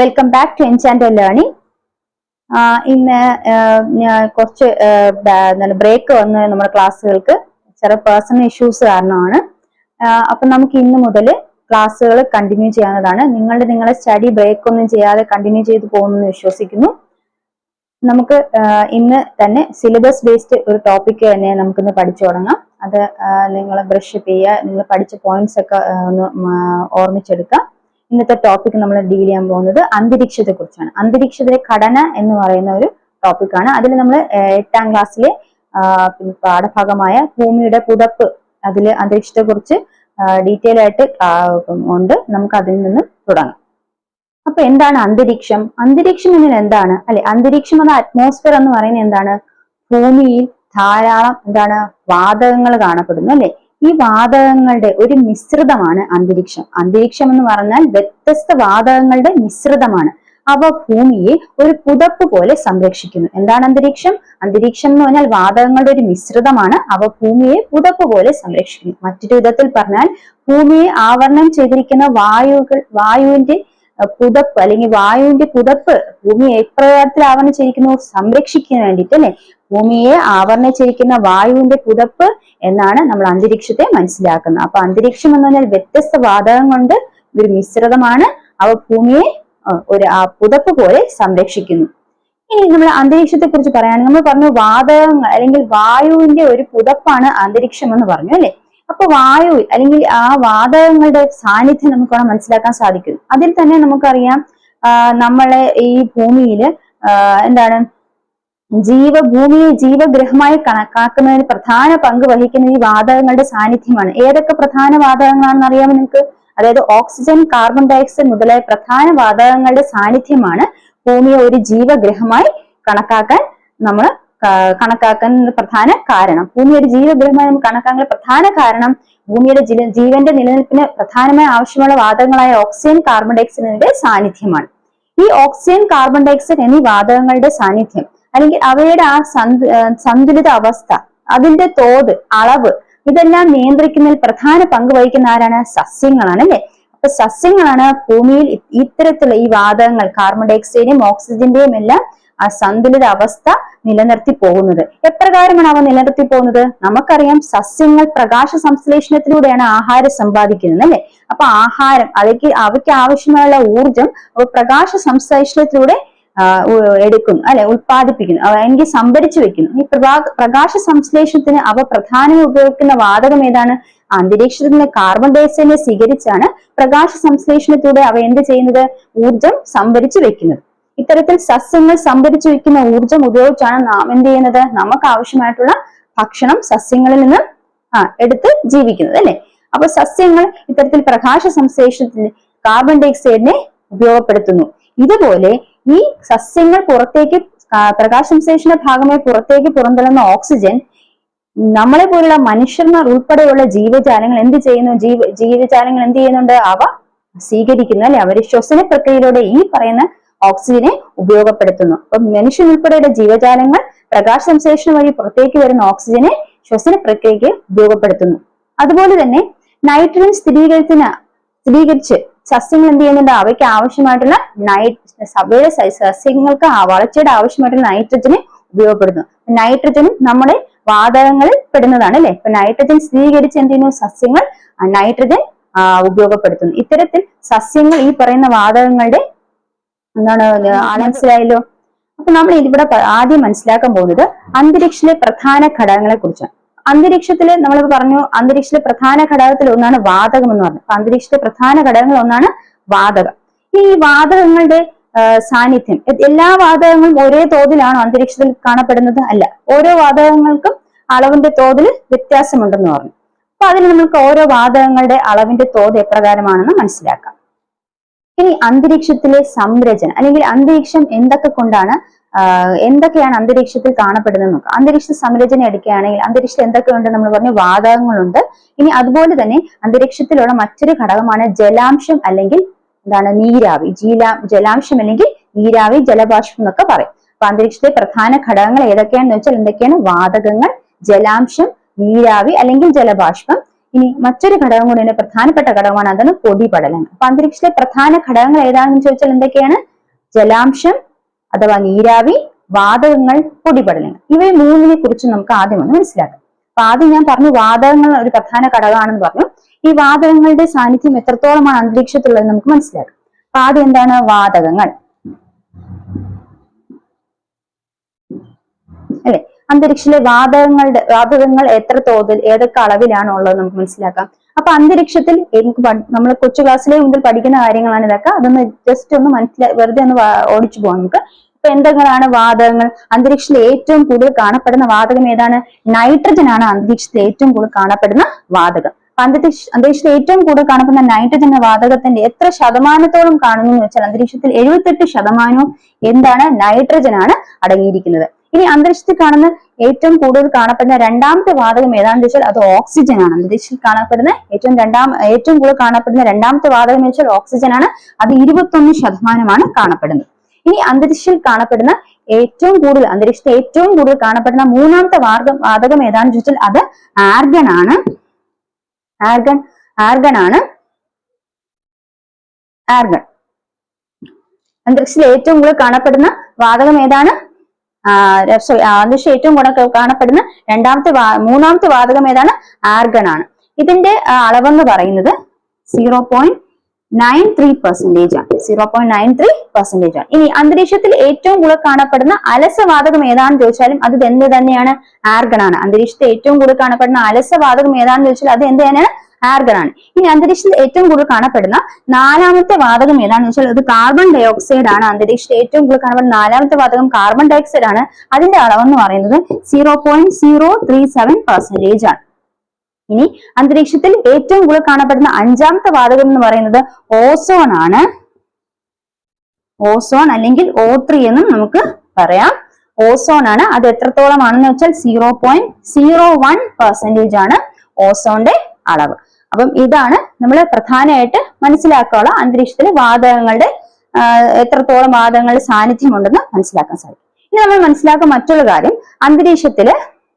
Welcome back to enchanted learning ഇന്ന് കുറച്ച് break വന്ന് നമ്മുടെ ക്ലാസ്സുകൾക്ക് ചില പേഴ്സണൽ ഇഷ്യൂസ് കാരണമാണ്. അപ്പൊ നമുക്ക് ഇന്ന് മുതൽ ക്ലാസ്സുകൾ കണ്ടിന്യൂ ചെയ്യാവുന്നതാണ്. നിങ്ങളുടെ നിങ്ങളെ സ്റ്റഡി ബ്രേക്ക് ഒന്നും ചെയ്യാതെ കണ്ടിന്യൂ ചെയ്തു പോകുമെന്ന് വിശ്വസിക്കുന്നു. നമുക്ക് ഇന്ന് തന്നെ സിലബസ് ബേസ്ഡ് ഒരു ടോപ്പിക് തന്നെ നമുക്കിന്ന് പഠിച്ചു തുടങ്ങാം. അത് നിങ്ങൾ ബ്രഷ് ചെയ്യുക നിങ്ങൾ പഠിച്ച പോയിന്റ്സ് ഒക്കെ ഒന്ന് ഓർമ്മിച്ചെടുക്കാം ഇന്നത്തെ ടോപ്പിക് നമ്മൾ ഡീൽ ചെയ്യാൻ പോകുന്നത് അന്തരീക്ഷത്തെ കുറിച്ചാണ് അന്തരീക്ഷത്തിലെ ഘടന എന്ന് പറയുന്ന ഒരു ടോപ്പിക്കാണ് അതിൽ നമ്മൾ എട്ടാം ക്ലാസ്സിലെ പാഠഭാഗമായ ഭൂമിയുടെ പുതപ്പ് അതിൽ അന്തരീക്ഷത്തെ കുറിച്ച് ഡീറ്റെയിൽ ആയിട്ട് ഉണ്ട്. നമുക്ക് അതിൽ നിന്ന് തുടങ്ങാം. അപ്പൊ എന്താണ് അന്തരീക്ഷം? അന്തരീക്ഷം എന്നാൽ എന്താണ്? അല്ലെ അന്തരീക്ഷം എന്ന അറ്റ്മോസ്ഫിയർ എന്ന് പറയുന്നത് എന്താണ്? ഭൂമിയിൽ ധാരാളം എന്താണ് വാതകങ്ങൾ കാണപ്പെടുന്നു അല്ലെ? ഈ വാതകങ്ങളുടെ ഒരു മിശ്രിതമാണ് അന്തരീക്ഷം. അന്തരീക്ഷം എന്ന് പറഞ്ഞാൽ വ്യത്യസ്ത വാതകങ്ങളുടെ മിശ്രിതമാണ്. അവ ഭൂമിയെ ഒരു പുതപ്പ് പോലെ സംരക്ഷിക്കുന്നു. എന്താണ് അന്തരീക്ഷം? അന്തരീക്ഷം എന്ന് പറഞ്ഞാൽ വാതകങ്ങളുടെ ഒരു മിശ്രിതമാണ്. അവ ഭൂമിയെ പുതപ്പ് പോലെ സംരക്ഷിക്കുന്നു. മറ്റൊരു വിധത്തിൽ പറഞ്ഞാൽ ഭൂമിയെ ആവരണം ചെയ്തിരിക്കുന്ന വായുകൾ വായുവിന്റെ പുതപ്പ് അല്ലെങ്കിൽ വായുവിന്റെ പുതപ്പ് ഭൂമിയെ എപ്രകാരത്തിൽ ആവരണം ചെയ്തിരിക്കുന്നു സംരക്ഷിക്കാൻ വേണ്ടിയിട്ട് അല്ലെ? ഭൂമിയെ ആവരണിച്ചിരിക്കുന്ന വായുവിന്റെ പുതപ്പ് എന്നാണ് നമ്മൾ അന്തരീക്ഷത്തെ മനസ്സിലാക്കുന്നത്. അപ്പൊ അന്തരീക്ഷം എന്ന് പറഞ്ഞാൽ വ്യത്യസ്ത വാതകം കൊണ്ട് ഒരു മിശ്രിതമാണ്. അവ ഭൂമിയെ ഒരു ആ പുതപ്പ് പോലെ സംരക്ഷിക്കുന്നു. ഇനി നമ്മൾ അന്തരീക്ഷത്തെ കുറിച്ച് പറയുകയാണെങ്കിൽ നമ്മൾ പറഞ്ഞു വാതകങ്ങൾ അല്ലെങ്കിൽ വായുവിന്റെ ഒരു പുതപ്പാണ് അന്തരീക്ഷം എന്ന് പറഞ്ഞു അല്ലെ? അപ്പൊ വായു അല്ലെങ്കിൽ ആ വാതകങ്ങളുടെ സാന്നിധ്യം നമുക്ക് അവിടെ മനസ്സിലാക്കാൻ സാധിക്കും. അതിൽ തന്നെ നമുക്കറിയാം നമ്മളെ ഈ ഭൂമിയിൽ എന്താണ് ജീവ ഭൂമിയെ ജീവഗ്രഹമായി കണക്കാക്കുന്നതിന് പ്രധാന പങ്ക് വഹിക്കുന്ന ഈ വാതകങ്ങളുടെ സാന്നിധ്യമാണ്. ഏതൊക്കെ പ്രധാന വാതകങ്ങളാണെന്ന് അറിയാമോ നിങ്ങൾക്ക്? അതായത് ഓക്സിജൻ കാർബൺ ഡയോക്സൈഡ് മുതലായ പ്രധാന വാതകങ്ങളുടെ സാന്നിധ്യമാണ് ഭൂമിയെ ഒരു ജീവഗ്രഹമായി കണക്കാക്കാൻ നമ്മൾ കണക്കാക്കാൻ പ്രധാന കാരണം. ഭൂമി ഒരു ജീവഗ്രഹമായി നമുക്ക് കണക്കാക്കാൻ പ്രധാന കാരണം ഭൂമിയുടെ ജീവ ജീവന്റെ നിലനിൽപ്പിന് പ്രധാനമായി ആവശ്യമുള്ള വാതകങ്ങളായ ഓക്സിജൻ കാർബൺ ഡയോക്സൈഡിന്റെ സാന്നിധ്യമാണ്. ഈ ഓക്സിജൻ കാർബൺ ഡയോക്സൈഡ് എന്നീ വാതകങ്ങളുടെ സാന്നിധ്യം അല്ലെങ്കിൽ അവയുടെ ആ സന്തുലിത അവസ്ഥ അതിന്റെ തോത് അളവ് ഇതെല്ലാം നിയന്ത്രിക്കുന്നതിൽ പ്രധാന പങ്ക് വഹിക്കുന്ന ആരാണ്? സസ്യങ്ങളാണ് അല്ലെ? അപ്പൊ സസ്യങ്ങളാണ് ഭൂമിയിൽ ഇത്തരത്തിലുള്ള ഈ വാതകങ്ങൾ കാർബൺ ഡയോക്സൈഡിന്റെയും ഓക്സിജന്റെയും എല്ലാം ആ സന്തുലിത അവസ്ഥ നിലനിർത്തി പോകുന്നത്. എപ്രകാരമാണ് അവ നിലനിർത്തി പോകുന്നത്? നമുക്കറിയാം സസ്യങ്ങൾ പ്രകാശ സംശ്ലേഷണത്തിലൂടെയാണ് ആഹാരം സമ്പാദിക്കുന്നത് അല്ലെ? അപ്പൊ ആഹാരം അവയ്ക്ക് അവയ്ക്ക് ആവശ്യമായുള്ള ഊർജം പ്രകാശ സംശ്ലേഷണത്തിലൂടെ എടുക്കുന്നു അല്ലെ? ഉത്പാദിപ്പിക്കുന്നു അവ എങ്കിൽ സംഭരിച്ചു വെക്കുന്നു. ഈ പ്രകാശ സംശ്ലേഷണത്തിന് അവ പ്രധാനമായി ഉപയോഗിക്കുന്ന വാതകം ഏതാണ്? അന്തരീക്ഷത്തിൽ നിന്ന് കാർബൺ ഡയോക്സൈഡിനെ സ്വീകരിച്ചാണ് പ്രകാശ സംശ്ലേഷണത്തിലൂടെ അവ എന്ത് ചെയ്യുന്നത്? ഊർജം സംഭരിച്ചു വെക്കുന്നത്. ഇത്തരത്തിൽ സസ്യങ്ങൾ സംഭരിച്ചു വെക്കുന്ന ഊർജം ഉപയോഗിച്ചാണ് നാം എന്ത് ചെയ്യുന്നത്? നമുക്ക് ആവശ്യമായിട്ടുള്ള ഭക്ഷണം സസ്യങ്ങളിൽ നിന്ന് ആ എടുത്ത് ജീവിക്കുന്നത് അല്ലെ? അപ്പൊ സസ്യങ്ങൾ ഇത്തരത്തിൽ പ്രകാശ സംശ്ലേഷണത്തിന് കാർബൺ ഡൈഓക്സൈഡിനെ ഉപയോഗപ്പെടുത്തുന്നു. ഇതുപോലെ ഈ സസ്യങ്ങൾ പുറത്തേക്ക് പ്രകാശ സംശ്ലേഷണ ഭാഗമായി പുറത്തേക്ക് പുറന്തള്ളുന്ന ഓക്സിജൻ നമ്മളെ പോലുള്ള മനുഷ്യന്മാർ ഉൾപ്പെടെയുള്ള ജീവജാലങ്ങൾ എന്ത് ചെയ്യുന്നു? ജീവ ജീവജാലങ്ങൾ എന്ത് ചെയ്യുന്നുണ്ട്? അവ സ്വീകരിക്കുന്നു അല്ലെ? അവർ ശ്വസന പ്രക്രിയയിലൂടെ ഈ പറയുന്ന ഓക്സിജനെ ഉപയോഗപ്പെടുത്തുന്നു. അപ്പൊ മനുഷ്യൻ ഉൾപ്പെടെയുള്ള ജീവജാലങ്ങൾ പ്രകാശ സംശ്ലേഷണം വഴി പുറത്തേക്ക് വരുന്ന ഓക്സിജനെ ശ്വസന പ്രക്രിയയ്ക്ക് ഉപയോഗപ്പെടുത്തുന്നു. അതുപോലെ തന്നെ നൈട്രജൻ സ്ഥിരീകരിക്കുന്ന സ്ഥിരീകരിച്ച് സസ്യങ്ങൾ എന്ത് ചെയ്യുന്നുണ്ട്? അവയ്ക്ക് ആവശ്യമായിട്ടുള്ള നൈട്രജൻ സഭയുടെ സസ്യങ്ങൾക്ക് വളർച്ചയുടെ ആവശ്യമായിട്ടുള്ള നൈട്രജനെ ഉപയോഗപ്പെടുന്നു നൈട്രജനും നമ്മുടെ വാതകങ്ങളിൽ പെടുന്നതാണ് അല്ലെ? ഇപ്പൊ നൈട്രജൻ സ്ഥിരീകരിച്ച് എന്ത് ചെയ്യുന്നു? സസ്യങ്ങൾ നൈട്രജൻ ഉപയോഗപ്പെടുത്തുന്നു. ഇത്തരത്തിൽ സസ്യങ്ങൾ ഈ പറയുന്ന വാതകങ്ങളുടെ എന്താണ് മനസ്സിലായല്ലോ അപ്പൊ നമ്മൾ ഇതിവിടെ ആദ്യം മനസ്സിലാക്കാൻ പോകുന്നത് അന്തരീക്ഷത്തിലെ പ്രധാന ഘടകങ്ങളെ കുറിച്ചാണ് അന്തരീക്ഷത്തിൽ നമ്മൾ പറഞ്ഞു അന്തരീക്ഷത്തിലെ പ്രധാന ഘടകത്തിൽ ഒന്നാണ് വാതകം എന്ന് പറഞ്ഞു. അപ്പൊ അന്തരീക്ഷത്തിലെ പ്രധാന ഘടകങ്ങൾ ഒന്നാണ് വാതകം. ഈ വാതകങ്ങളുടെ സാന്നിധ്യം എല്ലാ വാതകങ്ങളും ഒരേ തോതിലാണോ അന്തരീക്ഷത്തിൽ കാണപ്പെടുന്നത്? അല്ല. ഓരോ വാതകങ്ങൾക്കും അളവിന്റെ തോതിൽ വ്യത്യാസമുണ്ടെന്ന് പറഞ്ഞു. അപ്പൊ അതിന് നമുക്ക് ഓരോ വാതകങ്ങളുടെ അളവിന്റെ തോത് എപ്രകാരമാണെന്ന് മനസ്സിലാക്കാം. ഇനി അന്തരീക്ഷത്തിലെ സംരചന അല്ലെങ്കിൽ അന്തരീക്ഷം എന്തൊക്കെ കൊണ്ടാണ് എന്തൊക്കെയാണ് അന്തരീക്ഷത്തിൽ കാണപ്പെടുന്നത് നോക്കാം. അന്തരീക്ഷ സംരചന എടുക്കുകയാണെങ്കിൽ അന്തരീക്ഷത്തിൽ എന്തൊക്കെയുണ്ട് നമ്മൾ പറഞ്ഞു വാതകങ്ങളുണ്ട്. ഇനി അതുപോലെ തന്നെ അന്തരീക്ഷത്തിലുള്ള മറ്റൊരു ഘടകമാണ് ജലാംശം അല്ലെങ്കിൽ എന്താണ് നീരാവി. ജീലാ ജലാംശം അല്ലെങ്കിൽ നീരാവി ജലബാഷ്പം എന്നൊക്കെ പറയും. അപ്പൊ അന്തരീക്ഷത്തെ പ്രധാന ഘടകങ്ങൾ ഏതൊക്കെയാണെന്ന് വെച്ചാൽ എന്തൊക്കെയാണ്? വാതകങ്ങൾ ജലാംശം നീരാവി അല്ലെങ്കിൽ ജലബാഷ്പം. ഇനി മറ്റൊരു ഘടകം കൂടി തന്നെ പ്രധാനപ്പെട്ട ഘടകമാണ് അതാണ് പൊടിപടലങ്ങൾ. അപ്പൊ അന്തരീക്ഷത്തിലെ പ്രധാന ഘടകങ്ങൾ ഏതാണെന്ന് ചോദിച്ചാൽ എന്തൊക്കെയാണ്? ജലാംശം അഥവാ നീരാവി വാതകങ്ങൾ പൊടിപടലങ്ങൾ. ഇവയെ മൂന്നിനെ കുറിച്ച് നമുക്ക് ആദ്യം ഒന്ന് മനസ്സിലാക്കാം. അപ്പൊ ആദ്യം ഞാൻ പറഞ്ഞു വാതകങ്ങൾ ഒരു പ്രധാന ഘടകമാണെന്ന് പറഞ്ഞു. ഈ വാതകങ്ങളുടെ സാന്നിധ്യം എത്രത്തോളമാണ് അന്തരീക്ഷത്തിലുള്ളത് നമുക്ക് മനസ്സിലാക്കാം. അപ്പൊ ആദ്യം എന്താണ്? വാതകങ്ങൾ അല്ലെ അന്തരീക്ഷത്തിലെ വാതകങ്ങളുടെ വാതകങ്ങൾ എത്ര തോതിൽ ഏതൊക്കെ അളവിലാണ് ഉള്ളത് നമുക്ക് മനസ്സിലാക്കാം. അപ്പൊ അന്തരീക്ഷത്തിൽ നമുക്ക് നമ്മൾ കൊച്ചു ക്ലാസ്സിലെ മുതൽ പഠിക്കുന്ന കാര്യങ്ങളാണ് ഇതൊക്കെ. അതൊന്ന് ജസ്റ്റ് ഒന്ന് മനസ്സിലാ വെറുതെ ഒന്ന് ഓടിച്ചു പോകാം നമുക്ക്. ഇപ്പൊ എന്തെങ്കിലാണ് വാതകങ്ങൾ? അന്തരീക്ഷത്തിൽ ഏറ്റവും കൂടുതൽ കാണപ്പെടുന്ന വാതകം ഏതാണ്? നൈട്രജൻ ആണ് അന്തരീക്ഷത്തിൽ ഏറ്റവും കൂടുതൽ കാണപ്പെടുന്ന വാതകം. അന്തരീക്ഷ അന്തരീക്ഷത്തിൽ ഏറ്റവും കൂടുതൽ കാണപ്പെടുന്ന നൈട്രജൻ എന്ന വാതകത്തിന്റെ എത്ര ശതമാനത്തോളം കാണുന്നു എന്ന് വെച്ചാൽ അന്തരീക്ഷത്തിൽ എഴുപത്തെട്ട് ശതമാനവും എന്താണ്? നൈട്രജൻ ആണ് അടങ്ങിയിരിക്കുന്നത്. ഇനി അന്തരീക്ഷത്തിൽ കാണുന്ന ഏറ്റവും കൂടുതൽ കാണപ്പെടുന്ന രണ്ടാമത്തെ വാതകം ഏതാണെന്ന് വെച്ചാൽ അത് ഓക്സിജൻ ആണ്. അന്തരീക്ഷത്തിൽ കാണപ്പെടുന്ന ഏറ്റവും രണ്ടാം ഏറ്റവും കൂടുതൽ കാണപ്പെടുന്ന രണ്ടാമത്തെ വാതകം എന്ന് വെച്ചാൽ ഓക്സിജൻ ആണ്. അത് ഇരുപത്തൊന്ന് ശതമാനമാണ് കാണപ്പെടുന്നത്. ഇനി അന്തരീക്ഷത്തിൽ കാണപ്പെടുന്ന ഏറ്റവും കൂടുതൽ അന്തരീക്ഷത്തിൽ ഏറ്റവും കൂടുതൽ കാണപ്പെടുന്ന മൂന്നാമത്തെ വാതകം വാതകം ഏതാണെന്ന് ചോദിച്ചാൽ അത് ആർഗൺ ആണ്. ആർഗൺ ആർഗൺ ആണ്. ആർഗൺ അന്തരീക്ഷത്തിൽ ഏറ്റവും കൂടുതൽ കാണപ്പെടുന്ന വാതകം ഏതാണ്? അന്തരീക്ഷം ഏറ്റവും കൂടുതൽ കാണപ്പെടുന്ന രണ്ടാമത്തെ മൂന്നാമത്തെ വാതകം ഏതാണ്? ആർഗൺ ആണ്. ഇതിന്റെ അളവെന്ന് പറയുന്നത് zero point nine three percentage ആണ്. Zero point nine three percentage ആണ്. ഇനി അന്തരീക്ഷത്തിൽ ഏറ്റവും കൂടുതൽ കാണപ്പെടുന്ന അലസവാതകം ഏതാണെന്ന് ചോദിച്ചാലും അത് എന്ത് തന്നെയാണ്? ആർഗൺ ആണ്. അന്തരീക്ഷത്തിൽ ഏറ്റവും കൂടുതൽ കാണപ്പെടുന്ന അലസവാതകം ഏതാണെന്ന് ചോദിച്ചാൽ അത് എന്ത് തന്നെയാണ്? ആർഗൺ ആണ് ഇനി അന്തരീക്ഷത്തിൽ ഏറ്റവും കൂടുതൽ കാണപ്പെടുന്ന നാലാമത്തെ വാതകം ഏതാണെന്ന് വെച്ചാൽ അത് കാർബൺ ഡൈ ഓക്സൈഡ് ആണ്. അന്തരീക്ഷത്തിൽ ഏറ്റവും കൂടുതൽ കാണപ്പെടുന്ന നാലാമത്തെ വാതകം കാർബൺ ഡൈ ഓക്സൈഡ് ആണ്. അതിന്റെ അളവെന്ന് പറയുന്നത് zero point zero three seven percentage ആണ്. ഇനി അന്തരീക്ഷത്തിൽ ഏറ്റവും കൂടുതൽ കാണപ്പെടുന്ന അഞ്ചാമത്തെ വാതകം എന്ന് പറയുന്നത് ഓസോൺ ആണ്. ഓസോൺ അല്ലെങ്കിൽ ഓ ത്രീ എന്നും നമുക്ക് പറയാം. ഓസോൺ ആണ്. അത് എത്രത്തോളം ആണെന്ന് വെച്ചാൽ zero point zero one percentage ആണ് ഓസോണിന്റെ അളവ്. അപ്പം ഇതാണ് നമ്മൾ പ്രധാനമായിട്ട് മനസ്സിലാക്കാനുള്ള അന്തരീക്ഷത്തിൽ വാതകങ്ങളുടെ എത്രത്തോളം വാതകങ്ങളുടെ സാന്നിധ്യമുണ്ടെന്ന് മനസ്സിലാക്കാൻ സാധിക്കും. ഇനി നമ്മൾ മനസ്സിലാക്കുക മറ്റൊരു കാര്യം അന്തരീക്ഷത്തിൽ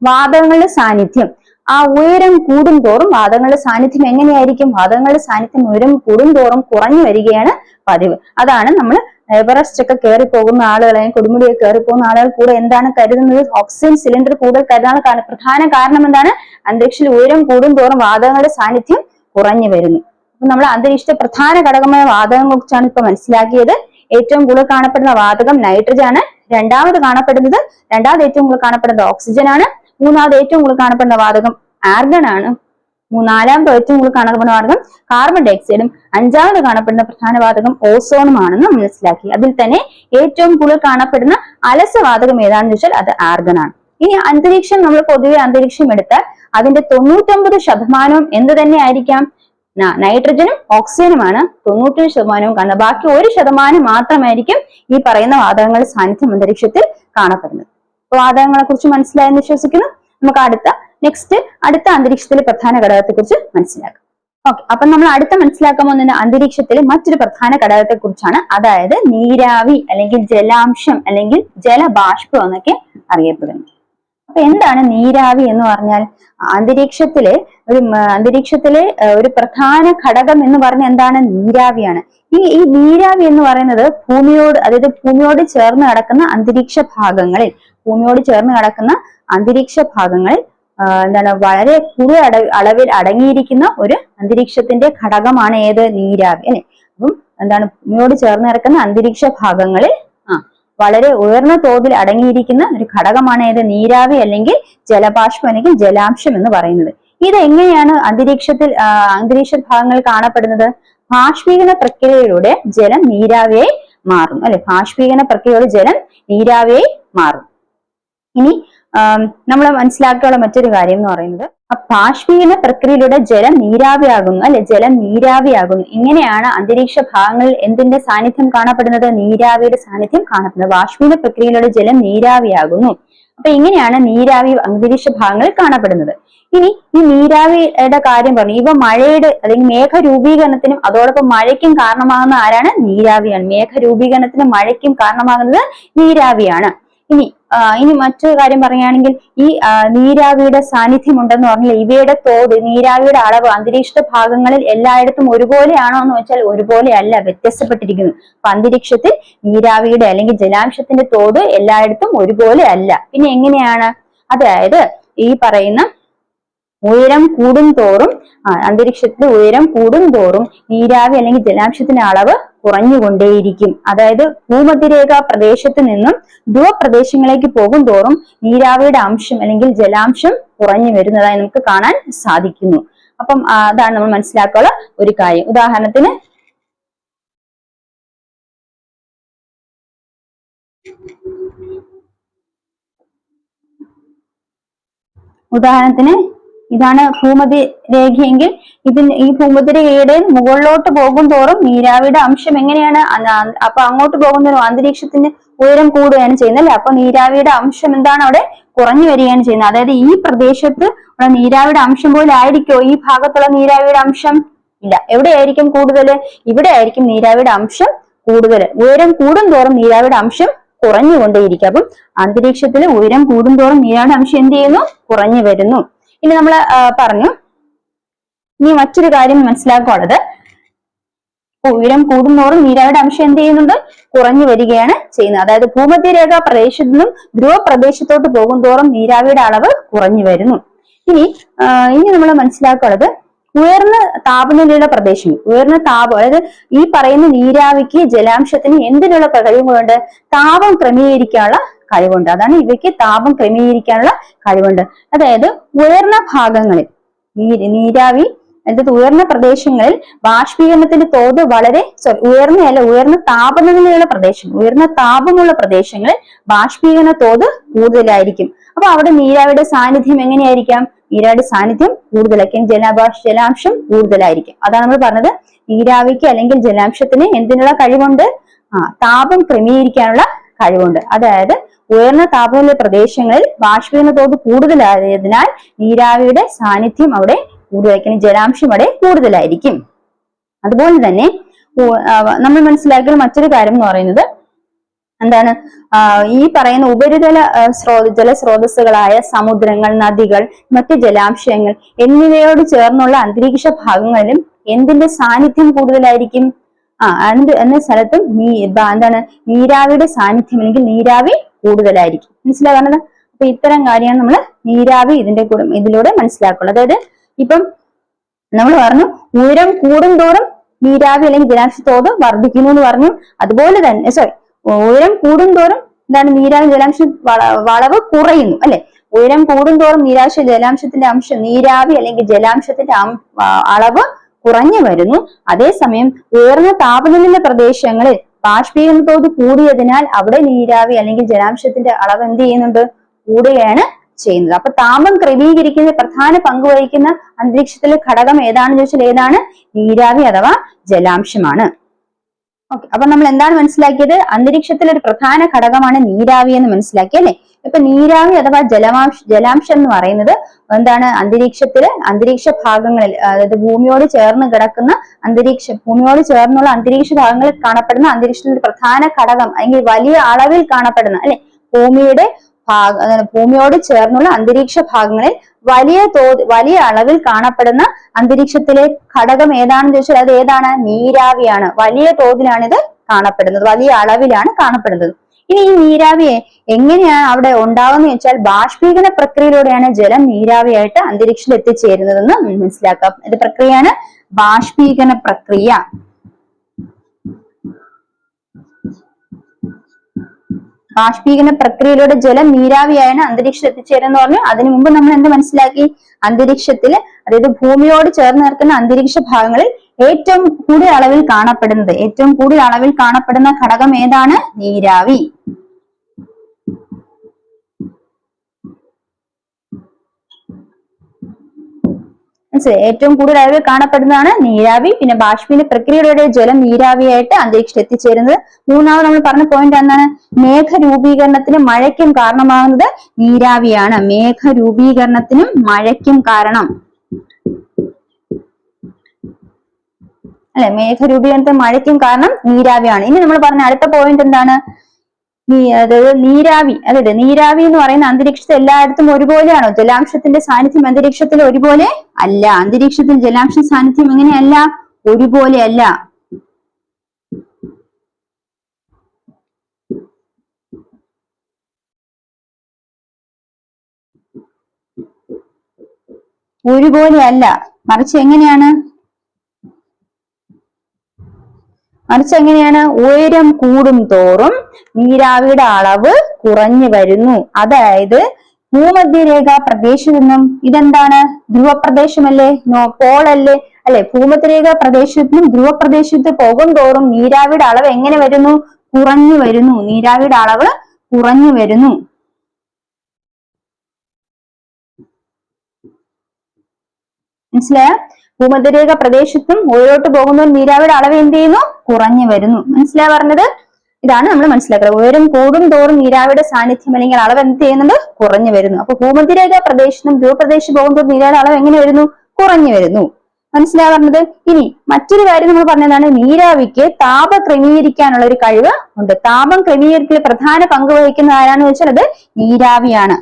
വാതകങ്ങളുടെ സാന്നിധ്യം. ആ ഉയരം കൂടും തോറും വാതകങ്ങളുടെ സാന്നിധ്യം എങ്ങനെയായിരിക്കും? വാതകങ്ങളുടെ സാന്നിധ്യം ഉയരം കൂടും തോറും കുറഞ്ഞു വരികയാണ് പതിവ്. അതാണ് നമ്മൾ എവറസ്റ്റ് ഒക്കെ കയറി പോകുന്ന ആളുകൾ അല്ലെങ്കിൽ കൊടുമുടിയൊക്കെ കയറി പോകുന്ന ആളുകൾ കൂടെ എന്താണ് കരുതുന്നത്? ഓക്സിജൻ സിലിണ്ടർ കൂടുതൽ കരുതാനുള്ള പ്രധാന കാരണം എന്താണ്? അന്തരീക്ഷത്തിൽ ഉയരം കൂടും തോറും വാതകങ്ങളുടെ സാന്നിധ്യം കുറഞ്ഞു വരുന്നു. അപ്പൊ നമ്മൾ അന്തരീക്ഷത്തെ പ്രധാന ഘടകമായ വാതകങ്ങളെ കുറിച്ചാണ് ഇപ്പൊ മനസ്സിലാക്കിയത്. ഏറ്റവും കൂടുതൽ കാണപ്പെടുന്ന വാതകം നൈട്രജൻ ആണ്. രണ്ടാമത് കാണപ്പെടുന്നത് രണ്ടാമത് ഏറ്റവും കൂടുതൽ കാണപ്പെടുന്നത് ഓക്സിജൻ ആണ്. മൂന്നാമത് ഏറ്റവും കൂടുതൽ കാണപ്പെടുന്ന വാതകം ആർഗൺ ആണ്. മൂന്നാലാമത് ഏറ്റവും കൂടുതൽ കാണപ്പെടുന്ന വാതകം കാർബൺ ഡയോക്സൈഡും അഞ്ചാമത് കാണപ്പെടുന്ന പ്രധാന വാതകം ഓസോണും ആണെന്ന് മനസ്സിലാക്കി. അതിൽ തന്നെ ഏറ്റവും കൂടുതൽ കാണപ്പെടുന്ന അലസവാതകം ഏതാണെന്ന് വെച്ചാൽ അത് ആർഗൺ ആണ്. ഇനി അന്തരീക്ഷം നമ്മൾ പൊതുവെ അന്തരീക്ഷം എടുത്താൽ അതിന്റെ തൊണ്ണൂറ്റൊമ്പത് ശതമാനവും എന്ത് തന്നെ ആയിരിക്കാം? നൈട്രജനും ഓക്സിജനുമാണ് തൊണ്ണൂറ്റൊരു ശതമാനവും കാണുന്നത്. ബാക്കി ഒരു ശതമാനം മാത്രമായിരിക്കും ഈ പറയുന്ന വാതകങ്ങളുടെ സാന്നിധ്യം അന്തരീക്ഷത്തിൽ കാണപ്പെടുന്നത്. അപ്പൊ വാതകങ്ങളെ കുറിച്ച് മനസ്സിലായെന്ന് വിശ്വസിക്കുന്നു. നമുക്ക് അടുത്ത നെക്സ്റ്റ് അടുത്ത അന്തരീക്ഷത്തിലെ പ്രധാന ഘടകത്തെ കുറിച്ച് മനസ്സിലാക്കാം. ഓക്കെ അപ്പൊ നമ്മൾ അടുത്ത മനസ്സിലാക്കാൻ പോകുന്ന അന്തരീക്ഷത്തിലെ മറ്റൊരു പ്രധാന ഘടകത്തെ കുറിച്ചാണ് അതായത് നീരാവി അല്ലെങ്കിൽ ജലാംശം അല്ലെങ്കിൽ ജലബാഷ്പം എന്നൊക്കെ അറിയപ്പെടുന്നു. അപ്പൊ എന്താണ് നീരാവി എന്ന് പറഞ്ഞാൽ? അന്തരീക്ഷത്തിലെ ഒരു അന്തരീക്ഷത്തിലെ ഒരു പ്രധാന ഘടകം എന്ന് പറഞ്ഞാൽ എന്താണ്? നീരാവിയാണ്. ഈ ഈ നീരാവി എന്ന് പറയുന്നത് ഭൂമിയോട് അതായത് ഭൂമിയോട് ചേർന്ന് കിടക്കുന്ന അന്തരീക്ഷ ഭാഗങ്ങളിൽ ഭൂമിയോട് ചേർന്ന് കിടക്കുന്ന അന്തരീക്ഷ ഭാഗങ്ങളിൽ എന്താണ് വളരെ കുറു അളവിൽ അടങ്ങിയിരിക്കുന്ന ഒരു അന്തരീക്ഷത്തിന്റെ ഘടകമാണ് ഏത്? നീരാവി അല്ലെ? അപ്പം എന്താണ് ഭൂമിയോട് ചേർന്ന് കിടക്കുന്ന അന്തരീക്ഷ ഭാഗങ്ങളിൽ ആ വളരെ ഉയർന്ന തോതിൽ അടങ്ങിയിരിക്കുന്ന ഒരു ഘടകമാണ് ഏത്? നീരാവി അല്ലെങ്കിൽ ജലബാഷ്പം അല്ലെങ്കിൽ ജലാംശം എന്ന് പറയുന്നത്. ഇത് എങ്ങനെയാണ് അന്തരീക്ഷത്തിൽ അന്തരീക്ഷ ഭാഗങ്ങളിൽ കാണപ്പെടുന്നത്? ബാഷ്പീകരണ പ്രക്രിയയിലൂടെ ജലം നീരാവിയായി മാറും അല്ലെ? ബാഷ്പീകരണ പ്രക്രിയയിലൂടെ ജലം നീരാവിയായി മാറും. ഇനി നമ്മൾ മനസ്സിലാക്കാനുള്ള മറ്റൊരു കാര്യം എന്ന് പറയുന്നത് ആ ബാഷ്പീകരണ പ്രക്രിയയിലൂടെ ജലം നീരാവിയാകുന്നു അല്ലെ? ജലം നീരാവിയാകുന്നു. ഇങ്ങനെയാണ് അന്തരീക്ഷ ഭാഗങ്ങളിൽ എന്തിന്റെ സാന്നിധ്യം കാണപ്പെടുന്നത്? നീരാവിയുടെ സാന്നിധ്യം കാണപ്പെടുന്നത്. ബാഷ്പീകരണ പ്രക്രിയയിലൂടെ ജലം നീരാവിയാകുന്നു. അപ്പൊ ഇങ്ങനെയാണ് നീരാവി അന്തരീക്ഷ ഭാഗങ്ങളിൽ കാണപ്പെടുന്നത്. ഇനി ഈ നീരാവിയുടെ കാര്യം പറഞ്ഞു. ഇവ മഴയുടെ അല്ലെങ്കിൽ മേഘ രൂപീകരണത്തിനും അതോടൊപ്പം മഴയ്ക്കും കാരണമാകുന്ന ആരാണ്? നീരാവിയാണ്. മേഘ രൂപീകരണത്തിനും മഴയ്ക്കും കാരണമാകുന്നത് നീരാവിയാണ്. ഇനി ഇനി മറ്റൊരു കാര്യം പറയുകയാണെങ്കിൽ ഈ നീരാവിയുടെ സാന്നിധ്യം ഉണ്ടെന്ന് പറഞ്ഞാൽ ഇവയുടെ തോത് നീരാവിയുടെ അളവ് അന്തരീക്ഷ ഭാഗങ്ങളിൽ എല്ലായിടത്തും ഒരുപോലെയാണോ എന്ന് വെച്ചാൽ ഒരുപോലെ അല്ല വ്യത്യസ്തപ്പെട്ടിരിക്കുന്നു. അപ്പൊ അന്തരീക്ഷത്തിൽ നീരാവിയുടെ അല്ലെങ്കിൽ ജലാംശത്തിന്റെ തോത് എല്ലായിടത്തും ഒരുപോലെ അല്ല പിന്നെ എങ്ങനെയാണ്? അതായത് ഈ പറയുന്ന ഉയരം കൂടും തോറും അന്തരീക്ഷത്തിലെ ഉയരം കൂടും തോറും നീരാവി അല്ലെങ്കിൽ ജലാംശത്തിന്റെ അളവ് കുറഞ്ഞുകൊണ്ടേയിരിക്കും. അതായത് ഭൂമധ്യരേഖ പ്രദേശത്ത് നിന്നും ധ്രുവപ്രദേശങ്ങളിലേക്ക് പോകും തോറും നീരാവിയുടെ അംശം അല്ലെങ്കിൽ ജലാംശം കുറഞ്ഞു വരുന്നതായി നമുക്ക് കാണാൻ സാധിക്കുന്നു. അപ്പം അതാണ് നമ്മൾ മനസ്സിലാക്കാനുള്ള ഒരു കാര്യം. ഉദാഹരണത്തിന് ഉദാഹരണത്തിന് ഇതാണ് ഭൂമധ്യ രേഖയെങ്കിൽ ഇതിന് ഈ ഭൂമധ്യരേഖയുടെ മുകളിലോട്ട് പോകും തോറും നീരാവിയുടെ അംശം എങ്ങനെയാണ്? അപ്പൊ അങ്ങോട്ട് പോകുന്നതിനും അന്തരീക്ഷത്തിന്റെ ഉയരം കൂടുകയാണ് ചെയ്യുന്നത് അല്ലെ? അപ്പൊ നീരാവിയുടെ അംശം എന്താണ് അവിടെ? കുറഞ്ഞു വരികയാണ് ചെയ്യുന്നത്. അതായത് ഈ പ്രദേശത്ത് ഉള്ള നീരാവിയുടെ അംശം പോലെ ആയിരിക്കോ ഈ ഭാഗത്തുള്ള നീരാവിയുടെ അംശം? ഇല്ല. എവിടെയായിരിക്കും കൂടുതൽ ഇവിടെ ആയിരിക്കും നീരാവിയുടെ അംശം കൂടുതൽ ഉയരം കൂടും തോറും നീരാവിയുടെ അംശം കുറഞ്ഞുകൊണ്ടേയിരിക്കും. അപ്പം അന്തരീക്ഷത്തിൽ ഉയരം കൂടുന്തോറും നീരാവിയുടെ അംശം എന്ത് ചെയ്യുന്നു? കുറഞ്ഞു വരുന്നു. ഇനി നമ്മൾ പറഞ്ഞു. ഇനി മറ്റൊരു കാര്യം മനസ്സിലാക്കാനുള്ളത്. ഉയരം കൂടുന്തോറും നീരാവിയുടെ അംശം എന്ത് ചെയ്യുന്നുണ്ട്? കുറഞ്ഞു വരികയാണ് ചെയ്യുന്നത്. അതായത് ഭൂമധ്യരേഖ പ്രദേശത്തു നിന്നും ധ്രുവ പ്രദേശത്തോട്ട് പോകും തോറും നീരാവിയുടെ അളവ് കുറഞ്ഞു വരുന്നു. ഇനി ഇനി നമ്മൾ മനസ്സിലാക്കുന്നത് ഉയർന്ന താപനിലയുള്ള പ്രദേശം ഉയർന്ന താപം അതായത് ഈ പറയുന്ന നീരാവിക്ക് ജലാംശത്തിന് എന്തിനുള്ള കഴിവുകളുണ്ട് താപം ക്രമീകരിക്കാനുള്ള കഴിവുണ്ട്. അതാണ് ഇവയ്ക്ക് താപം ക്രമീകരിക്കാനുള്ള കഴിവുണ്ട്. അതായത് ഉയർന്ന ഭാഗങ്ങളിൽ നീരാവി അതായത് ഉയർന്ന പ്രദേശങ്ങളിൽ ബാഷ്പീകരണത്തിന്റെ തോത് വളരെ സോറി ഉയർന്ന അല്ല ഉയർന്ന താപനിലയുള്ള പ്രദേശം ഉയർന്ന താപമുള്ള പ്രദേശങ്ങളിൽ ബാഷ്പീകരണ തോത് കൂടുതലായിരിക്കും. അപ്പൊ അവിടെ നീരാവിയുടെ സാന്നിധ്യം എങ്ങനെയായിരിക്കാം? നീരാവിയുടെ സാന്നിധ്യം കൂടുതലായിരിക്കും. ജലാഭാഷ ജലാംശം കൂടുതലായിരിക്കും. അതാണ് നമ്മൾ പറഞ്ഞത്. നീരാവിക്ക് അല്ലെങ്കിൽ ജലാംശത്തിന് എന്തിനുള്ള കഴിവുണ്ട്? ആ താപം ക്രമീകരിക്കാനുള്ള കഴിവുണ്ട്. അതായത് ഉയർന്ന താപനില പ്രദേശങ്ങളിൽ ബാഷ്പീകരണ തോത് കൂടുതലായതിനാൽ നീരാവിയുടെ സാന്നിധ്യം അവിടെ കൂടുതലായിരിക്കും. ജലാംശം അവിടെ കൂടുതലായിരിക്കും. അതുപോലെ തന്നെ നമ്മൾ മനസ്സിലാക്കുന്ന മറ്റൊരു കാര്യം എന്ന് പറയുന്നത് എന്താണ്? ഈ പറയുന്ന ഉപരിതല സ്രോത സ്രോ- ജലസ്രോതസ്സുകളായ സമുദ്രങ്ങൾ നദികൾ മറ്റ് ജലാംശങ്ങൾ എന്നിവയോട് ചേർന്നുള്ള അന്തരീക്ഷ ഭാഗങ്ങളിലും എന്തിന്റെ സാന്നിധ്യം കൂടുതലായിരിക്കും? ആ എന്ത് എന്ന സ്ഥലത്തും നീ എന്താണ്? നീരാവിയുടെ സാന്നിധ്യം അല്ലെങ്കിൽ നീരാവി കൂടുതലായിരിക്കും. മനസ്സിലാകുന്നത് അപ്പൊ ഇത്തരം കാര്യമാണ് നമ്മൾ നീരാവി ഇതിന്റെ കൂടെ ഇതിലൂടെ മനസ്സിലാക്കുള്ളത് അതായത് ഇപ്പം നമ്മൾ പറഞ്ഞു ഉയരം കൂടുന്തോറും നീരാവി അല്ലെങ്കിൽ ജലാംശ തോത് വർദ്ധിക്കുന്നു എന്ന് പറഞ്ഞു. അതുപോലെ തന്നെ സോറി ഉയരം കൂടുന്തോറും എന്താണ് നീരാവി ജലാംശ വളവ് കുറയുന്നു അല്ലെ? ഉയരം കൂടുന്തോറും നീരാശ ജലാംശത്തിന്റെ അംശം നീരാവി അല്ലെങ്കിൽ ജലാംശത്തിന്റെ അളവ് കുറഞ്ഞു വരുന്നു. അതേസമയം ഉയർന്ന താപനില പ്രദേശങ്ങളിൽ ബാഷ്പീകരണ തോത് കൂടിയതിനാൽ അവിടെ നീരാവി അല്ലെങ്കിൽ ജലാംശത്തിന്റെ അളവ് എന്ത് ചെയ്യുന്നുണ്ട്? കൂടുകയാണ് ചെയ്യുന്നത്. അപ്പൊ താപം ക്രമീകരിക്കുന്ന പ്രധാന പങ്ക് വഹിക്കുന്ന അന്തരീക്ഷത്തിലെ ഘടകം ഏതാണെന്ന് ചോദിച്ചാൽ ഏതാണ്? നീരാവി അഥവാ ജലാംശമാണ്. ഓക്കെ. അപ്പൊ നമ്മൾ എന്താണ് മനസ്സിലാക്കിയത്? അന്തരീക്ഷത്തിലെ ഒരു പ്രധാന ഘടകമാണ് നീരാവി എന്ന് മനസ്സിലാക്കി അല്ലെ? ഇപ്പൊ നീരാവി അഥവാ ജലമാംശ ജലാംശം എന്ന് പറയുന്നത് എന്താണ്? അന്തരീക്ഷത്തിൽ അന്തരീക്ഷ ഭാഗങ്ങളിൽ അതായത് ഭൂമിയോട് ചേർന്ന് കിടക്കുന്ന അന്തരീക്ഷ ഭൂമിയോട് ചേർന്നുള്ള അന്തരീക്ഷ ഭാഗങ്ങളിൽ കാണപ്പെടുന്ന അന്തരീക്ഷത്തിന്റെ പ്രധാന ഘടകം അല്ലെങ്കിൽ വലിയ അളവിൽ കാണപ്പെടുന്ന അല്ലെ? ഭൂമിയുടെ ഭാഗ ഭൂമിയോട് ചേർന്നുള്ള അന്തരീക്ഷ ഭാഗങ്ങളിൽ വലിയ തോത് വലിയ അളവിൽ കാണപ്പെടുന്ന അന്തരീക്ഷത്തിലെ ഘടകം ഏതാണെന്ന് ചോദിച്ചാൽ അത് ഏതാണ്? നീരാവിയാണ്. വലിയ തോതിലാണ് ഇത് കാണപ്പെടുന്നത്. വലിയ അളവിലാണ് കാണപ്പെടുന്നത്. ഇനി ഈ നീരാവിയെ എങ്ങനെയാണ് അവിടെ ഉണ്ടാവുന്നത് വെച്ചാൽ ബാഷ്പീകരണ പ്രക്രിയയിലൂടെയാണ് ജലം നീരാവിയായിട്ട് അന്തരീക്ഷത്തിൽ എത്തിച്ചേരുന്നതെന്ന് മനസ്സിലാക്കാം. ഇത് പ്രക്രിയയാണ് ബാഷ്പീകരണ പ്രക്രിയ. ബാഷ്പീകരണ പ്രക്രിയയിലൂടെ ജലം നീരാവിയാണ് അന്തരീക്ഷത്തിൽ എത്തിച്ചേരുന്ന പറഞ്ഞു. അതിനു മുമ്പ് നമ്മൾ എന്ത് മനസ്സിലാക്കി? അന്തരീക്ഷത്തിൽ അതായത് ഭൂമിയോട് ചേർന്ന് നിൽക്കുന്ന അന്തരീക്ഷ ഭാഗങ്ങളിൽ ഏറ്റവും കൂടുതൽ അളവിൽ കാണപ്പെടുന്നത്. ഏറ്റവും കൂടുതൽ അളവിൽ കാണപ്പെടുന്ന ഘടകം ഏതാണ്? നീരാവി. ഏറ്റവും കൂടുതൽ അളവിൽ കാണപ്പെടുന്നതാണ് നീരാവി. പിന്നെ ബാഷ്പീന പ്രക്രിയയുടെ ജലം നീരാവിയായിട്ട് അന്തരീക്ഷത്തിൽ എത്തിച്ചേരുന്നത്. മൂന്നാമത് നമ്മൾ പറഞ്ഞ പോയിന്റ് എന്താണ്? മേഘ രൂപീകരണത്തിന് മഴയ്ക്കും കാരണമാകുന്നത് നീരാവിയാണ്. മേഘ രൂപീകരണത്തിനും മഴയ്ക്കും കാരണം. അല്ലെ? മേഘരൂപീകരണത്തെ മഴയ്ക്കും കാരണം നീരാവിയാണ്. ഇനി നമ്മൾ പറഞ്ഞ അടുത്ത പോയിന്റ് എന്താണ്? അതായത് നീരാവി. അതായത് നീരാവി എന്ന് പറയുന്ന അന്തരീക്ഷത്തിൽ എല്ലായിടത്തും ഒരുപോലെയാണോ? ജലാംശത്തിന്റെ സാന്നിധ്യം അന്തരീക്ഷത്തിൽ ഒരുപോലെ അല്ല. അന്തരീക്ഷത്തിൽ ജലാംശ സാന്നിധ്യം എങ്ങനെയല്ല? ഒരുപോലെയല്ല. ഒരുപോലെയല്ല. മറിച്ച് എങ്ങനെയാണ്? മറിച്ച് എങ്ങനെയാണ് ഉയരം കൂടും തോറും നീരാവിയുടെ അളവ് കുറഞ്ഞു വരുന്നു. അതായത് ഭൂമധ്യരേഖ പ്രദേശത്ത് നിന്നും ഇതെന്താണ്? ധ്രുവപ്രദേശമല്ലേ? നോ പോളല്ലേ? അല്ലെ? ഭൂമധ്യരേഖ പ്രദേശത്തിനും ധ്രുവപ്രദേശത്ത് പോകും തോറും നീരാവിയുടെ അളവ് എങ്ങനെ വരുന്നു? കുറഞ്ഞു വരുന്നു. നീരാവിയുടെ അളവ് കുറഞ്ഞു വരുന്നു. മനസ്സിലായ? ഭൂമധ്യരേഖ പ്രദേശത്തും ഉയരോട്ട് പോകുന്ന നീരാവിയുടെ അളവ് എന്ത് ചെയ്യുന്നു? കുറഞ്ഞു വരുന്നു. മനസ്സിലായി പറഞ്ഞത്? ഇതാണ് നമ്മൾ മനസ്സിലാക്കുന്നത് ഉയരം കൂടും തോറും നീരാവിയുടെ സാന്നിധ്യം അല്ലെങ്കിൽ അളവ് എന്ത് ചെയ്യുന്നുണ്ട് കുറഞ്ഞു വരുന്നു. അപ്പൊ ഭൂമധ്യരേഖ പ്രദേശത്തും ധ്രുവപ്രദേശത്ത് പോകുമ്പോൾ നീരാവിയുടെ അളവ് എങ്ങനെ വരുന്നു? കുറഞ്ഞു വരുന്നു. മനസ്സിലായി പറഞ്ഞത്? ഇനി മറ്റൊരു കാര്യം നമ്മൾ പറഞ്ഞതാണ് നീരാവിക്ക് താപ ക്രമീകരിക്കാനുള്ള ഒരു കഴിവ് ഉണ്ട്. താപം ക്രമീകരിക്കൽ പ്രധാന പങ്ക് വഹിക്കുന്ന ആരാന്ന് വെച്ചാൽ അത് നീരാവിയാണ്.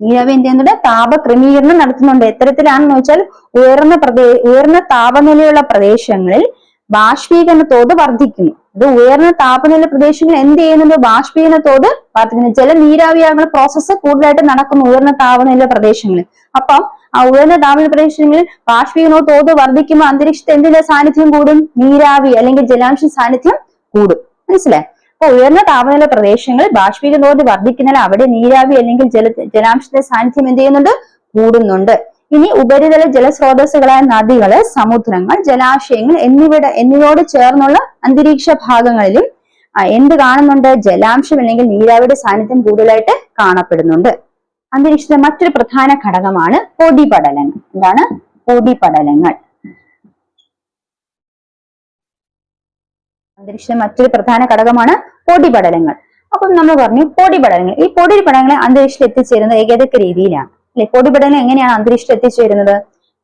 നീരാവി എന്ത് ചെയ്യുന്നുണ്ട്? താപ ക്രമീകരണം നടത്തുന്നുണ്ട്. എത്തരത്തിലാണെന്ന് വെച്ചാൽ ഉയർന്ന പ്രദേ ഉയർന്ന താപനിലയുള്ള പ്രദേശങ്ങളിൽ ബാഷ്പീകരണ തോത് വർദ്ധിക്കുന്നു. ഇത് ഉയർന്ന താപനില പ്രദേശങ്ങളിൽ എന്ത് ചെയ്യുന്നുണ്ട്? ബാഷ്പീകരണ തോത് വർദ്ധിക്കുന്നു. ജല നീരാവിയാകുന്ന പ്രോസസ്സ് കൂടുതലായിട്ട് നടക്കുന്നു ഉയർന്ന താപനില പ്രദേശങ്ങളിൽ. അപ്പം ആ ഉയർന്ന താപനില പ്രദേശങ്ങളിൽ ബാഷ്പീകരണ തോത് വർദ്ധിക്കുമ്പോൾ അന്തരീക്ഷത്തിൽ എന്തിന്റെ സാന്നിധ്യം കൂടും? നീരാവി അല്ലെങ്കിൽ ജലാംശ സാന്നിധ്യം കൂടും. മനസ്സിലായി? അപ്പൊ ഉയർന്ന താപനില പ്രദേശങ്ങളിൽ ബാഷ്പീക തോത് വർദ്ധിക്കുന്നതിൽ അവിടെ നീരാവി അല്ലെങ്കിൽ ജല ജലാംശത്തിന്റെ സാന്നിധ്യം എന്ത് ചെയ്യുന്നുണ്ട്? കൂടുന്നുണ്ട്. ഇനി ഉപരിതല ജലസ്രോതസ്സുകളായ നദികൾ സമുദ്രങ്ങൾ ജലാശയങ്ങൾ എന്നിവയുടെ എന്നിവയോട് ചേർന്നുള്ള അന്തരീക്ഷ ഭാഗങ്ങളിലും എന്ത് കാണുന്നുണ്ട്? ജലാംശം അല്ലെങ്കിൽ നീരാവിയുടെ സാന്നിധ്യം കൂടുതലായിട്ട് കാണപ്പെടുന്നുണ്ട്. അന്തരീക്ഷത്തിലെ മറ്റൊരു പ്രധാന ഘടകമാണ് പൊടിപടലങ്ങൾ. എന്താണ്? പൊടിപടലങ്ങൾ. അന്തരീക്ഷത്തിലെ മറ്റൊരു പ്രധാന ഘടകമാണ് പൊടിപടലങ്ങൾ. അപ്പം നമ്മൾ പറഞ്ഞു പൊടിപടലങ്ങൾ. ഈ പൊടിപടലങ്ങൾ അന്തരീക്ഷത്തിൽ എത്തിച്ചേരുന്നത് ഏതൊക്കെ രീതിയിലാണ്. അല്ലെ? പൊടിപടലങ്ങൾ എങ്ങനെയാണ് അന്തരീക്ഷത്തിൽ എത്തിച്ചേരുന്നത്?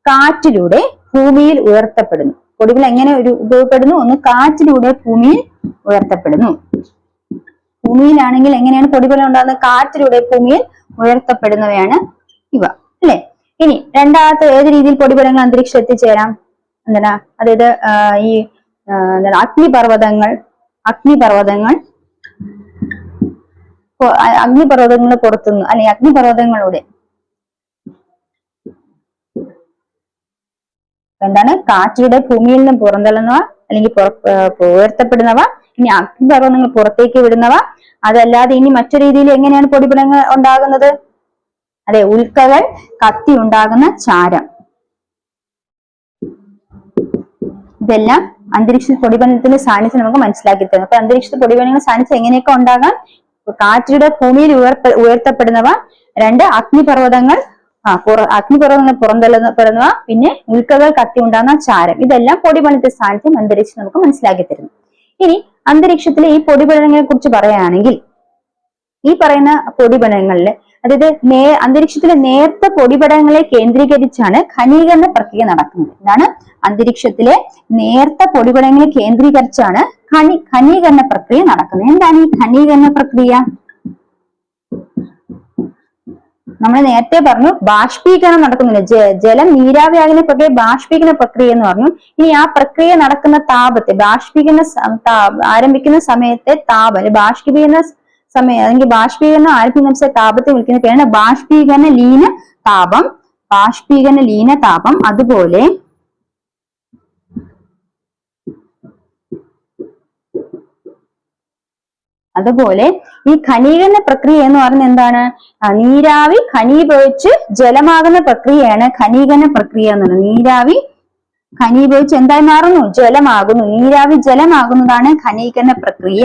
കാറ്റിലൂടെ ഭൂമിയിൽ ഉയർത്തപ്പെടുന്നു. പൊടികൾ എങ്ങനെ ഒരു ഉപയോഗപ്പെടുന്നു? ഒന്ന് കാറ്റിലൂടെ ഭൂമിയിൽ ഉയർത്തപ്പെടുന്നു. ഭൂമിയിലാണെങ്കിൽ എങ്ങനെയാണ് പൊടിപടലം ഉണ്ടാകുന്നത്? കാറ്റിലൂടെ ഭൂമിയിൽ ഉയർത്തപ്പെടുന്നവയാണ് ഇവ. അല്ലെ? ഇനി രണ്ടാമത്തെ ഏത് രീതിയിൽ പൊടിപടലങ്ങൾ അന്തരീക്ഷത്തിൽ എത്തിച്ചേരാം? എന്താണ്? അതായത് ഈ എന്താണ് അഗ്നിപർവതങ്ങൾ അഗ്നിപർവതങ്ങൾ അഗ്നിപർവതങ്ങൾ പുറത്തുനിന്ന് അല്ലെങ്കിൽ അഗ്നിപർവതങ്ങളുടെ. എന്താണ്? കാറ്റിലൂടെ ഭൂമിയിൽ നിന്ന് പുറന്തള്ളുന്നവ അല്ലെങ്കിൽ ഉയർത്തപ്പെടുന്നവ ഇനി അഗ്നിപർവതങ്ങൾ പുറത്തേക്ക് വിടുന്നവ അതല്ലാതെ ഇനി മറ്റു രീതിയിൽ എങ്ങനെയാണ് പൊടിപടങ്ങൾ ഉണ്ടാകുന്നത്? അതെ ഉൽക്കകൾ കത്തി ഉണ്ടാകുന്ന ചാരം. ഇതെല്ലാം അന്തരീക്ഷ പൊടിപനത്തിന്റെ സാന്നിധ്യം നമുക്ക് മനസ്സിലാക്കി തരുന്നു അപ്പൊ അന്തരീക്ഷ പൊടിപനങ്ങൾ സാന്നിധ്യം എങ്ങനെയൊക്കെ ഉണ്ടാകാം? കാറ്റിലൂടെ ഭൂമിയിൽ ഉയർത്തപ്പെടുന്നവ രണ്ട് അഗ്നിപർവതങ്ങൾ ആ പുറ അഗ്നിപർവതങ്ങൾ പുറന്തള്ളപ്പെടുന്നവ പിന്നെ ഉൽക്കകൾ കത്തി ഉണ്ടാകുന്ന ചാരം. ഇതെല്ലാം പൊടിപണത്തെ സാന്നിധ്യം അന്തരീക്ഷം നമുക്ക് മനസ്സിലാക്കി തരുന്നു. ഇനി അന്തരീക്ഷത്തിലെ ഈ പൊടിപടലങ്ങളെ കുറിച്ച് പറയുകയാണെങ്കിൽ ഈ പറയുന്ന പൊടിപടങ്ങളിൽ അതായത് നേ അന്തരീക്ഷത്തിലെ നേർത്ത പൊടിപടങ്ങളെ കേന്ദ്രീകരിച്ചാണ് ഖനീകരണ പ്രക്രിയ നടക്കുന്നത്. എന്താണ് അന്തരീക്ഷത്തിലെ നേർത്ത പൊടിപടങ്ങളെ കേന്ദ്രീകരിച്ചാണ് ഖനി ഖനീകരണ പ്രക്രിയ നടക്കുന്നത്. എന്താണ് ഈ ഖനീകരണ പ്രക്രിയ? നമ്മൾ നേരത്തെ പറഞ്ഞു ബാഷ്പീകരണം നടക്കുന്നില്ല. ജലം നീരാവിയാകുന്ന പ്രക്രിയ ബാഷ്പീകരണ പ്രക്രിയ എന്ന് പറഞ്ഞു. ഇനി ആ പ്രക്രിയ നടക്കുന്ന താപത്തെ ബാഷ്പീകരണ ആരംഭിക്കുന്ന സമയത്തെ താപം ബാഷ്പീകരണ സമയം. അല്ലെങ്കിൽ ബാഷ്പീകരണം ആരംഭിക്കുന്ന താപത്തെ വിളിക്കുന്ന പേരാണ് ബാഷ്പീകരണ ലീന താപം. ബാഷ്പീകരണ ലീന താപം. അതുപോലെ അതുപോലെ ഈ ഖനീകരണ പ്രക്രിയ എന്ന് പറഞ്ഞ എന്താണ്? നീരാവി ഖനീഭവിച്ച് ജലമാകുന്ന പ്രക്രിയയാണ് ഖനീകരണ പ്രക്രിയ എന്ന് പറയുന്നത്. നീരാവി ഖനീഭവിച്ച് എന്തായി മാറുന്നു? ജലമാകുന്നു. നീരാവി ജലമാകുന്നതാണ് ഖനീകരണ പ്രക്രിയ.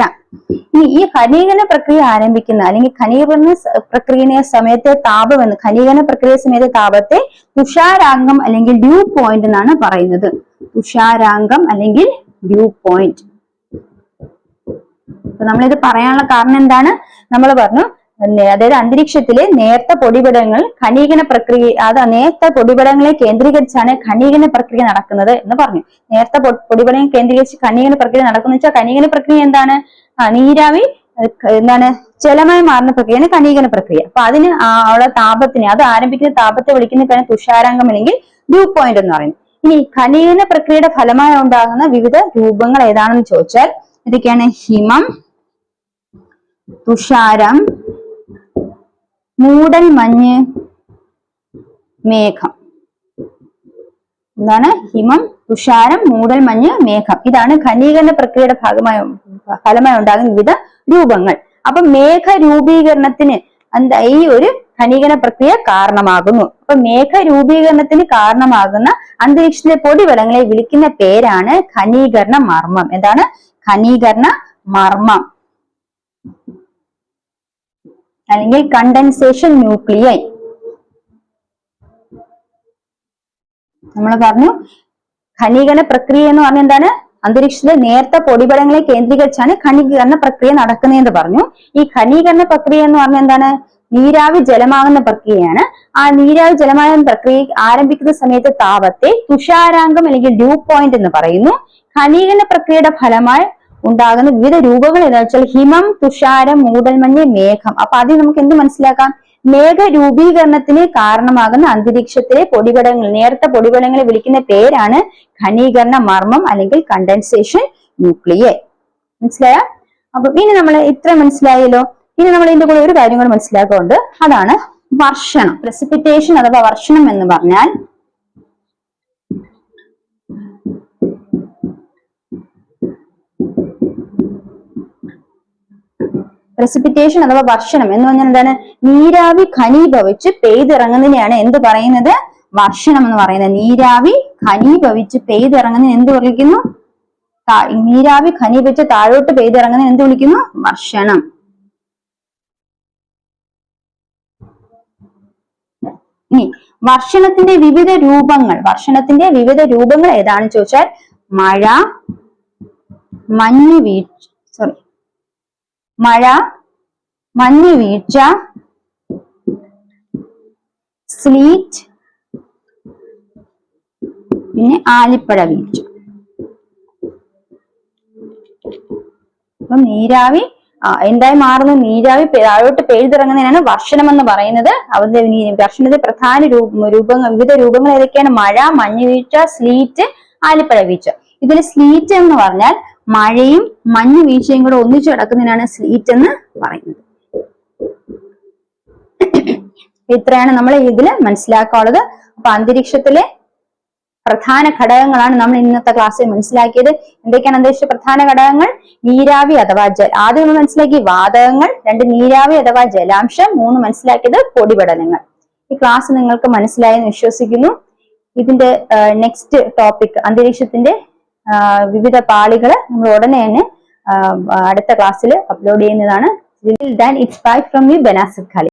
ഇനി ഈ ഖനീകരണ പ്രക്രിയ ആരംഭിക്കുന്ന അല്ലെങ്കിൽ ഖനീകരണ പ്രക്രിയ സമയത്തെ താപം എന്ന് ഖനീകരണ പ്രക്രിയ സമയത്തെ താപത്തെ തുഷാരാംഗം അല്ലെങ്കിൽ ഡ്യൂ പോയിന്റ് എന്നാണ് പറയുന്നത്. തുഷാരാംഗം അല്ലെങ്കിൽ ഡ്യൂ പോയിന്റ് അപ്പൊ നമ്മളിത് പറയാനുള്ള കാരണം എന്താണ്? നമ്മൾ പറഞ്ഞു അതായത് അന്തരീക്ഷത്തിലെ നേർത്ത പൊടിപടങ്ങൾ ഖനീകരണ പ്രക്രിയ അത് നേർത്ത പൊടിപടങ്ങളെ കേന്ദ്രീകരിച്ചാണ് ഖനീകരണ പ്രക്രിയ നടക്കുന്നത് എന്ന് പറഞ്ഞു. നേർത്ത പൊടിപടങ്ങൾ കേന്ദ്രീകരിച്ച് ഖനീകരണ പ്രക്രിയ നടക്കുന്ന വെച്ചാൽ ഖനീകരണ പ്രക്രിയ എന്താണ്? നീരാവി എന്താണ്? ജലമായി മാറുന്ന പ്രക്രിയയാണ് ഖനീകരണ പ്രക്രിയ. അപ്പൊ അതിന് ഉള്ള താപത്തിന് അത് ആരംഭിക്കുന്ന താപത്തെ വിളിക്കുന്ന പേരാണ് തുഷാരാംഗം അല്ലെങ്കിൽ ഡ്യൂ പോയിന്റ് എന്ന് പറയുന്നു. ഇനി ഖനീകരണ പ്രക്രിയയുടെ ഫലമായി ഉണ്ടാകുന്ന വിവിധ രൂപങ്ങൾ ഏതാണെന്ന് ചോദിച്ചാൽ ഇതൊക്കെയാണ് ഹിമം തുഷാരം മൂടൽ മഞ്ഞ് മേഘം. എന്താണ്? ഹിമം തുഷാരം മൂടൽ മഞ്ഞ് മേഘം. ഇതാണ് ഘനീകരണ പ്രക്രിയയുടെ ഭാഗമായി ഫലമായി ഉണ്ടാകുന്ന വിവിധ രൂപങ്ങൾ. അപ്പൊ മേഘ രൂപീകരണത്തിന് എന്താ ഈ ഒരു ഘനീകരണ പ്രക്രിയ കാരണമാകുന്നു. അപ്പൊ മേഘ രൂപീകരണത്തിന് കാരണമാകുന്ന അന്തരീക്ഷത്തിലെ പൊടിവലങ്ങളെ വിളിക്കുന്ന പേരാണ് ഘനീകരണ മർമ്മം. എന്താണ്? ഘനീകരണ മർമ്മം. അല്ലെങ്കിൽ കണ്ടൻസേഷൻ ന്യൂക്ലിയൈ നമ്മൾ പറഞ്ഞു ഖനീകരണ പ്രക്രിയ എന്ന് പറഞ്ഞ എന്താണ്? അന്തരീക്ഷത്തിലെ നേർത്ത പൊടിപടങ്ങളെ കേന്ദ്രീകരിച്ചാണ് ഖനീകരണ പ്രക്രിയ നടക്കുന്നതെന്ന് പറഞ്ഞു. ഈ ഖനീകരണ പ്രക്രിയ എന്ന് പറഞ്ഞ എന്താണ്? നീരാവി ജലമാകുന്ന പ്രക്രിയയാണ്. ആ നീരാവി ജലമാകുന്ന പ്രക്രിയ ആരംഭിക്കുന്ന സമയത്ത് താപത്തെ തുഷാരാംഗം അല്ലെങ്കിൽ ഡ്യൂ പോയിന്റ് എന്ന് പറയുന്നു. ഖനീകരണ പ്രക്രിയയുടെ ഫലമായി ഉണ്ടാകുന്ന വിവിധ രൂപങ്ങൾ എന്താ വെച്ചാൽ ഹിമം തുഷാരം മൂടൽമഞ്ഞ് മേഘം. അപ്പൊ അതിൽ നമുക്ക് എന്ത് മനസ്സിലാക്കാം? മേഘ രൂപീകരണത്തിന് കാരണമാകുന്ന അന്തരീക്ഷത്തിലെ പൊടിപടങ്ങൾ. നേരത്തെ പൊടിപടങ്ങളെ വിളിക്കുന്ന പേരാണ് ഘനീകരണ മർമ്മം അല്ലെങ്കിൽ കണ്ടൻസേഷൻ ന്യൂക്ലിയേ മനസ്സിലായ? അപ്പൊ ഇനി നമ്മൾ ഇത്ര മനസ്സിലായല്ലോ. ഇനി നമ്മൾ ഇതിന്റെ കൂടെ ഒരു കാര്യം കൂടെ മനസ്സിലാക്കുന്നുണ്ട് അതാണ് വർഷണം. പ്രസിപ്പിറ്റേഷൻ അഥവാ വർഷണം എന്ന് പറഞ്ഞാൽ പ്രസിപ്പിറ്റേഷൻ അഥവാ വർഷണം എന്ന് പറഞ്ഞാൽ എന്താണ്? നീരാവി ഖനീഭവിച്ച് പെയ്തിറങ്ങുന്നതിനെയാണ് എന്ത് പറയുന്നത്? വർഷണം എന്ന് പറയുന്നത്. നീരാവി ഖനീഭവിച്ച് പെയ്തിറങ്ങുന്നതിന് എന്ത് വിളിക്കുന്നു? നീരാവി ഖനീഭവിച്ച് താഴോട്ട് പെയ്തിറങ്ങുന്നതിന് എന്ത് വിളിക്കുന്നു? വർഷണം. ഇനി വർഷണത്തിന്റെ വിവിധ രൂപങ്ങൾ വർഷണത്തിന്റെ വിവിധ രൂപങ്ങൾ ഏതാണെന്ന് ചോദിച്ചാൽ മഴ മഞ്ഞ് വീഴ്ച മഴ മഞ്ഞ് വീഴ്ച സ്ലീറ്റ് പിന്നെ ആലിപ്പഴ വീഴ്ച. അപ്പം നീരാവി എന്തായി മാറുന്നു? നീരാവി താഴോട്ട് പെയ്തിറങ്ങുന്നതിനാണ് വർഷണം എന്ന് പറയുന്നത് വർഷണത്തിന്റെ പ്രധാന രൂപ രൂപങ്ങൾ വിവിധ രൂപങ്ങൾ ഏതൊക്കെയാണ്? മഴ മഞ്ഞുവീഴ്ച സ്ലീറ്റ് ആലിപ്പഴ വീഴ്ച. ഇതിൽ സ്ലീറ്റ് എന്ന് പറഞ്ഞാൽ മഴയും മഞ്ഞ് വീഴ്ചയും കൂടെ ഒന്നിച്ചു കിടക്കുന്നതിനാണ് സ്ലീറ്റ് എന്ന് പറയുന്നത്. ഇത്രയാണ് നമ്മൾ ഇതിൽ മനസ്സിലാക്കാനുള്ളത്. അപ്പൊ അന്തരീക്ഷത്തിലെ പ്രധാന ഘടകങ്ങളാണ് നമ്മൾ ഇന്നത്തെ ക്ലാസ്സിൽ മനസ്സിലാക്കിയത്. എന്തൊക്കെയാണ് അന്തരീക്ഷ പ്രധാന ഘടകങ്ങൾ? നീരാവി അഥവാ ജല ആദ്യം നമ്മൾ മനസ്സിലാക്കി വാതകങ്ങൾ രണ്ട് നീരാവി അഥവാ ജലാംശം മൂന്ന് മനസ്സിലാക്കിയത് പൊടിപടലങ്ങൾ. ഈ ക്ലാസ് നിങ്ങൾക്ക് മനസ്സിലായെന്ന് വിശ്വസിക്കുന്നു. ഇതിന്റെ നെക്സ്റ്റ് ടോപ്പിക് അന്തരീക്ഷത്തിന്റെ വിവിധ പാളികൾ നമ്മൾ ഉടനെ തന്നെ അടുത്ത ക്ലാസ്സിൽ അപ്ലോഡ് ചെയ്യുന്നതാണ്. ഇറ്റ്സ് ബൈ ഫ്രം യു ബനാസിദ് ഖാലി